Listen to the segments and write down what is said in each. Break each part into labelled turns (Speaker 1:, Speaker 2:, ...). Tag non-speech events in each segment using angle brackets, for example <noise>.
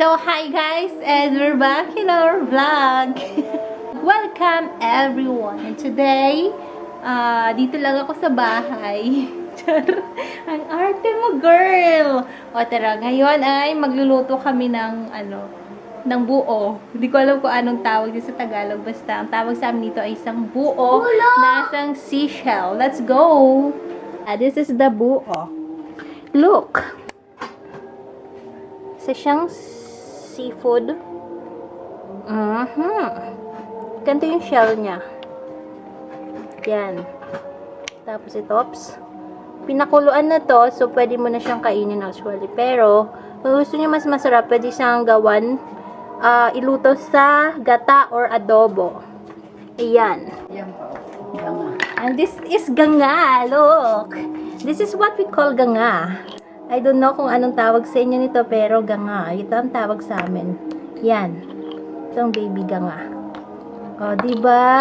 Speaker 1: So, hi guys, and we're back in our vlog. <laughs> Welcome everyone. And today, ah, dito lang ako sa bahay. <laughs> Ang arte mo, girl! O tara, ngayon ay magluluto kami ng ano, ng buo. Hindi ko alam kung anong tawag dito sa Tagalog. Basta, ang tawag sa amin dito ay isang buo na isang seashell. Let's go! Ah, this is the buo. Look! Isa siyang seafood. Mhm. Ganito yung shell niya. Yan. Tapos ito, oops. Pinakuluan na to, so pwede mo na siyang kainin actually. Pero, kung gusto niyo mas masarap, pwede siyang gawan, ah, iluto sa gata or adobo. Ayan.
Speaker 2: Yan po. Gama.
Speaker 1: And this is ganga. Look. This is what we call ganga. I don't know kung anong tawag sa inyo nito, pero ganga. Ito ang tawag sa amin. Yan. Itong baby ganga. O, ba?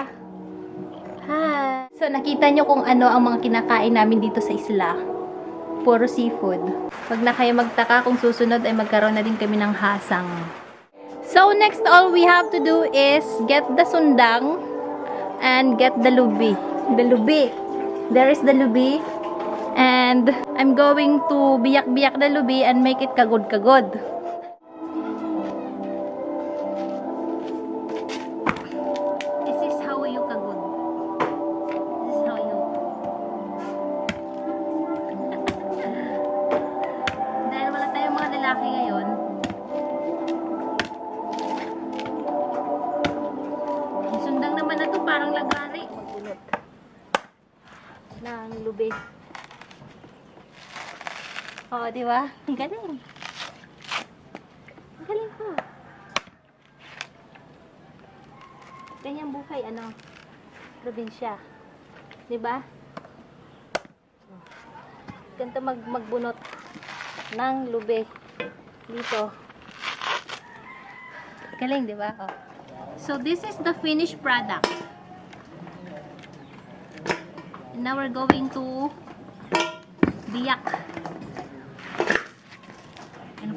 Speaker 1: Hi. So, nakita nyo kung ano ang mga kinakain namin dito sa isla. Puro seafood. Pag na kayo magtaka kung susunod ay magkaroon na din kami ng hasang. So, next all we have to do is get the sundang and get the lubi. The lubi. There is the lubi. And I'm going to biyak-biyak the lubi and make it kagod-kagod. This is how you kagod. This is how you. <laughs> Dahil wala tayong mga lalaki ngayon, sundang naman na to parang lagari. Ng lubi. Oo, di ba? Ang galing. Ang galing ko. Ganyan buhay, ano, probinsya. Di ba? Ganito mag magbunot ng lubi dito. Galing, di ba? Oh. So, this is the finished product. And now we're going to biyak.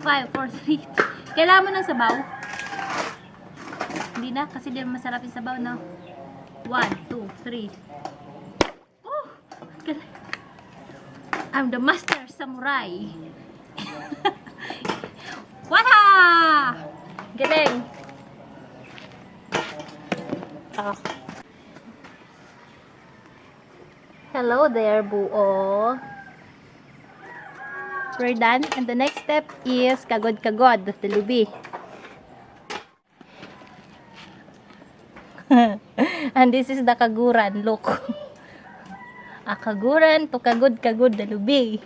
Speaker 1: And 5, 4, 3. Kailangan mo ng sabaw? Hindi na, kasi di masarap yung sabaw, no? 1, 2, 3. Oh! I'm the master samurai. <laughs> Wala! Galing! Oh. Hello there, buo. We're done. And the next step is kagod-kagod, the lubi. <laughs> and this is the kaguran. Look. <laughs> A kaguran to kagod-kagod, the lubi.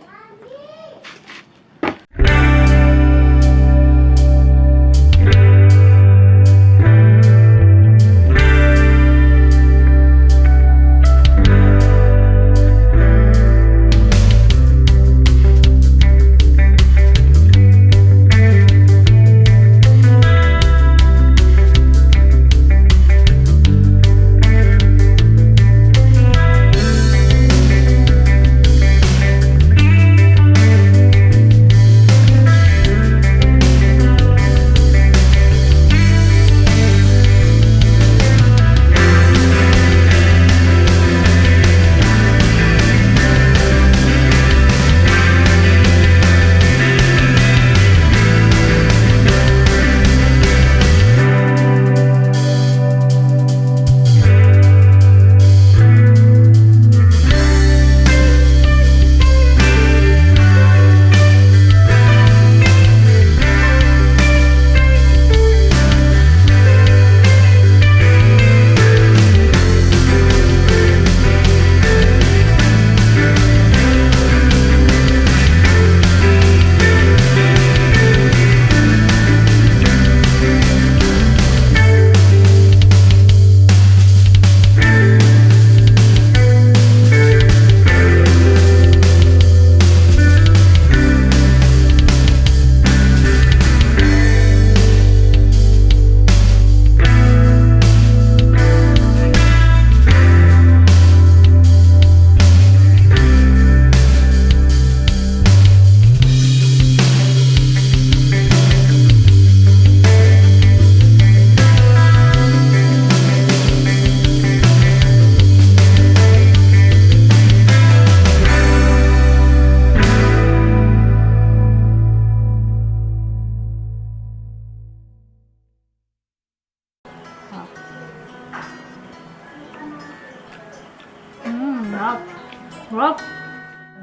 Speaker 1: Rock,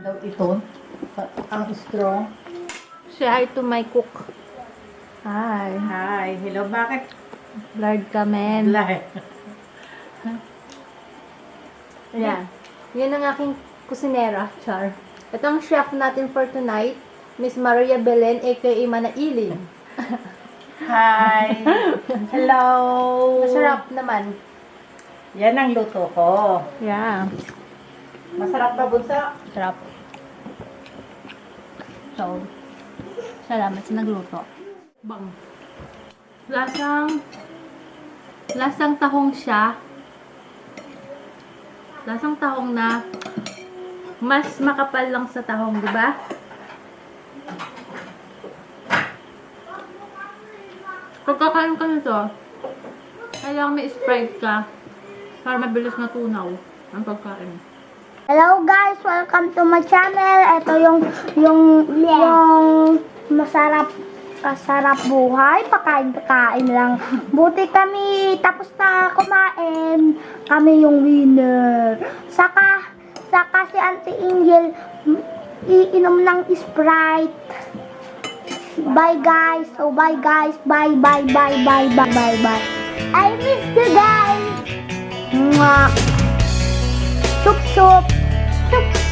Speaker 2: Daw ito. Ang strong.
Speaker 1: say hi to my cook. Hi.
Speaker 2: Hi. Hello, bakit?
Speaker 1: Lord Kamen.
Speaker 2: Lahat. <laughs>
Speaker 1: Ayan. Yan ang aking kusinera, Char. Ito ang chef natin for tonight, Miss Maria Belen, aka Manailin. <laughs>
Speaker 2: Hi. Hello.
Speaker 1: Masarap naman.
Speaker 2: Yan ang luto ko.
Speaker 1: Yeah.
Speaker 2: Masarap ba, bunso?
Speaker 1: Sarap. So, salamat sa nagluto. Bang. Lasang, lasang tahong siya. Lasang tahong na mas makapal lang sa tahong, di ba? Pagkakain ka nito, kailangan may Sprite ka para mabilis natunaw ang pagkain.
Speaker 3: Hello guys, welcome to my channel. Ito yung yung yung masarap kasarap buhay, pakain-pakain lang. Buti kami tapos na kumain, kami yung winner. Saka saka si Auntie Angel iinom ng Sprite. Bye guys. Oh bye guys. Bye bye bye bye bye bye bye. I miss you guys. Mwah. 局長局長